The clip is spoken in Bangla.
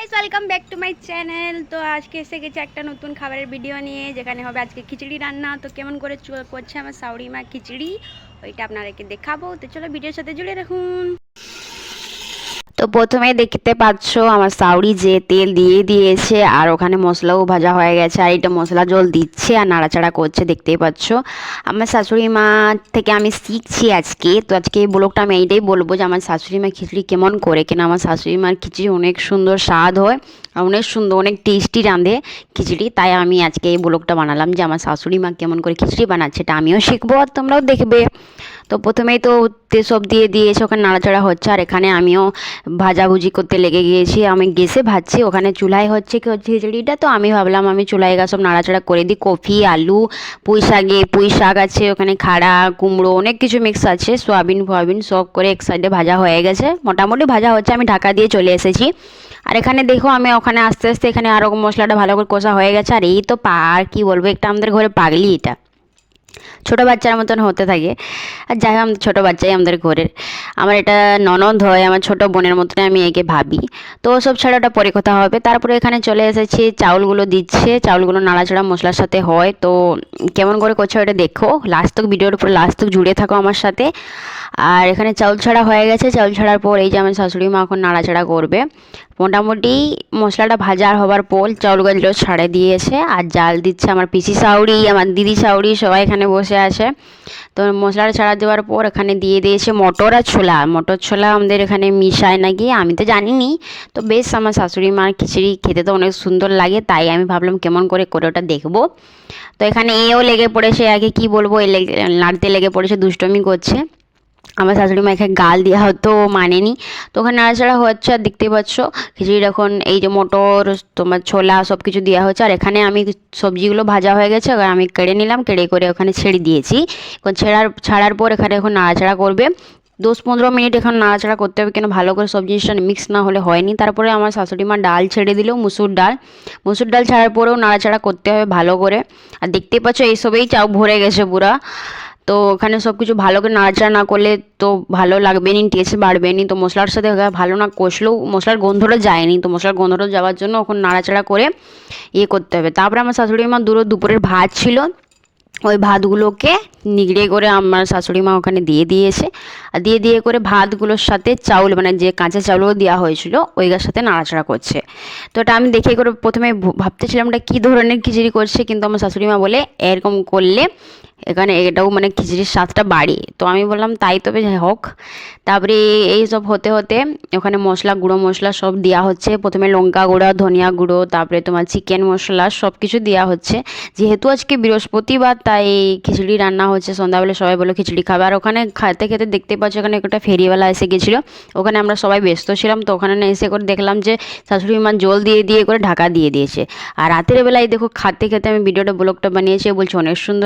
Welcome back to my channel তো আজকে এসে গেছে একটা নতুন খাবারের ভিডিও নিয়ে, যেখানে হবে আজকে খিচুড়ি রান্না। তো কেমন করে করছে আমার সাউরিমা খিচুড়ি, ওইটা আপনাদেরকে দেখাবো। তো চলো ভিডিওর সাথে জুড়ে রাখুন তো প্রথমে দেখতে পাচ্ছ আমার সাউরি যে তেল দিয়ে দিয়েছে, আর ওখানে মশলাও ভাজা হয়ে গেছে, আর এটা মশলা জল দিচ্ছে আর নাড়াচাড়া করছে, দেখতেই পাচ্ছ। আমার শাশুড়ি মা থেকে আমি শিখছি আজকে, তো আজকে এই ব্লগটা আমি এইটাই বলব যে আমার শাশুড়ি মা খিচুড়ি কেমন করে কেন। আমার শাশুড়ি মার খিচুড়ি অনেক সুন্দর স্বাদ হয় আর অনেক সুন্দর, অনেক টেস্টি রাঁধে খিচুড়ি, তাই আমি আজকে এই ব্লগটা বানালাম যে আমার শাশুড়ি মা কেমন করে খিচুড়ি বানাচ্ছে এটা আমিও শিখব আর তোমরাও দেখবে। তো প্রথমেই তো তেল সব দিয়ে দিয়েছে ওখানে নাড়াচাড়া হচ্ছে। আর এখানে আমিও ভাজাভুজি করতে লেগে গিয়েছি। আমি গ্যাসে ভাজছি, ওখানে চুলায় হচ্ছে কি হচ্ছে খিচুড়িটা। তো আমি ভাবলাম আমি চুলায় গা সব নাড়াচাড়া করে দিই। কফি, আলু, পুঁই শাকে পুঁই শাক আছে, ওখানে খাড়া, কুমড়ো, অনেক কিছু মিক্স আছে। সোয়াবিন, ফোয়াবিন সব করে এক সাইডে ভাজা হয়ে গেছে। মোটামুটি ভাজা হচ্ছে, আমি ঢাকা দিয়ে চলে এসেছি। আর এখানে দেখো আমি ওখানে আস্তে আস্তে এখানে আরও মশলাটা ভালো করে কষা হয়ে গেছে। আর এই তো পা, আর কী বলব, একটা আমাদের ঘরে পাগলি এটা। ছোটো বাচ্চার মতন হতে থাকে। আর যাই হোক, আমাদের ছোটো বাচ্চাই আমাদের ঘরের। আমার এটা ননদ হয়, আমার ছোটো বোনের মতন আমি একে ভাবি। তো সব ছাড়া ওটা পরে কথা হবে। তারপরে এখানে চলে এসেছি, চাউলগুলো দিচ্ছে। চাউলগুলো নাড়াচাড়া মশলার সাথে হয়। তো কেমন করে করছে ওটা দেখো। লাস্ট তক ভিডিওর উপর লাস্ট তক জুড়ে থাকো আমার সাথে। আর এখানে চাউল ছাড়া হয়ে গেছে। চাউল ছাড়ার পর এই যে আমার শাশুড়ি মা এখন নাড়াচাড়া করবে। মোটামুটি মশলাটা ভাজা হবার পর চাউলগুলো ছাড়ে দিয়েছে। আর জাল দিচ্ছে আমার পিসি সাউরি আমার দিদি সাউরি সবাই এখানে বসে আছে। তো মশলাটা ছাড়া দেওয়ার পর এখানে দিয়ে দিয়েছে মটর আর ছোলা। মটর ছোলা আমাদের এখানে মিশায় নাকি? আমি তো জানিনি। তো বেশ আমার শাশুড়ি মার খিচুড়ি খেতে তো অনেক সুন্দর লাগে, তাই আমি ভাবলাম কেমন করে করে ওটা দেখব। তো এখানে এও লেগে পড়েছে আগে কি বলব? এ লেগে, নাড়তে লেগে পড়েছে, দুষ্টমি করছে। আমার শাশুড়ি মাকে গাল দেওয়া হতো মানেনি। তো ওখানে নাড়াচাড়া হচ্ছে আর দেখতেই পাচ্ছ, খিচুড়ি এখন এই যে মটর, তোমার ছোলা সব কিছু দেওয়া হচ্ছে, আর এখানে আমি সবজিগুলো ভাজা হয়ে গেছে, এবার আমি কেড়ে নিলাম, কেড়ে করে ওখানে ছেড়ে দিয়েছি। এখন ছেড়ার, ছাড়ার পর এখানে এখন নাড়াচাড়া করবে। দশ পনেরো মিনিট এখন নাড়াচাড়া করতে হবে, কেন ভালো করে সব জিনিসটা মিক্স না হলে হয়নি। তারপরে আমার শাশুড়ি মা ডাল ছেড়ে দিল, মুসুর ডাল। মুসুর ডাল ছাড়ার পরেও নাড়াচাড়া করতে হবে ভালো করে। আর দেখতে পাচ্ছ এইসবেই চাউ ভরে গেছে পুরা। তো ওখানে সব কিছু ভালো করে নাড়াচাড়া না করলে তো ভালো লাগবে নি টেস্ট বাড়বে নি। তো মশলার সাথে ভালো না কষলেও মশলার গন্ধটা যায়নি। তো মশলার গন্ধটা যাওয়ার জন্য ওখানে নাড়াচাড়া করে ইয়ে করতে হবে। তারপরে আমার শাশুড়ি মা দুটো দুপুরের ভাত ছিল। ওই ভাতগুলোকে নিগড়ে করে আমার শাশুড়ি মা ওখানে দিয়ে দিয়েছে। আর দিয়ে দিয়ে করে ভাতগুলোর সাথে চাউল মানে যে কাঁচা চাউলও দেওয়া হয়েছিল ওইটার সাথে নাড়াচাড়া করছে। তো এটা আমি দেখে করে প্রথমে ভাবতেছিলাম এটা কী ধরনের খিচুড়ি করছে, কিন্তু আমার শাশুড়ি মা বলে এরকম করলে এখানে এটাও মানে খিচুড়ির স্বাদটা বাড়ে। তো আমি বললাম, তাই তবে হোক। তারপরে এই সব হতে হতে ওখানে মশলা, গুঁড়ো মশলা সব দেওয়া হচ্ছে। প্রথমে লঙ্কা গুঁড়ো, ধনিয়া গুঁড়ো, তারপরে তোমার চিকেন মশলা সব কিছু দেওয়া হচ্ছে। যেহেতু আজকে বৃহস্পতিবার, তাই খিচুড়ি রান্না হচ্ছে। সন্ধ্যাবেলা সবাই বলো খিচুড়ি খাবে। আর ওখানে খেতে খেতে দেখতে পাচ্ছ ওখানে একটা ফেরিওয়ালা এসে গেছিল। ওখানে আমরা সবাই ব্যস্ত ছিলাম, তো ওখানে এসে করে দেখলাম যে, শাশুড়ি মা জল দিয়ে দিয়ে করে ঢাকা দিয়ে দিয়েছে। আর রাতের বেলায় দেখো, খাতে খেতে আমি ভিডিওটা, ব্লগটা বানিয়েছি। বলছি, অনেক সুন্দর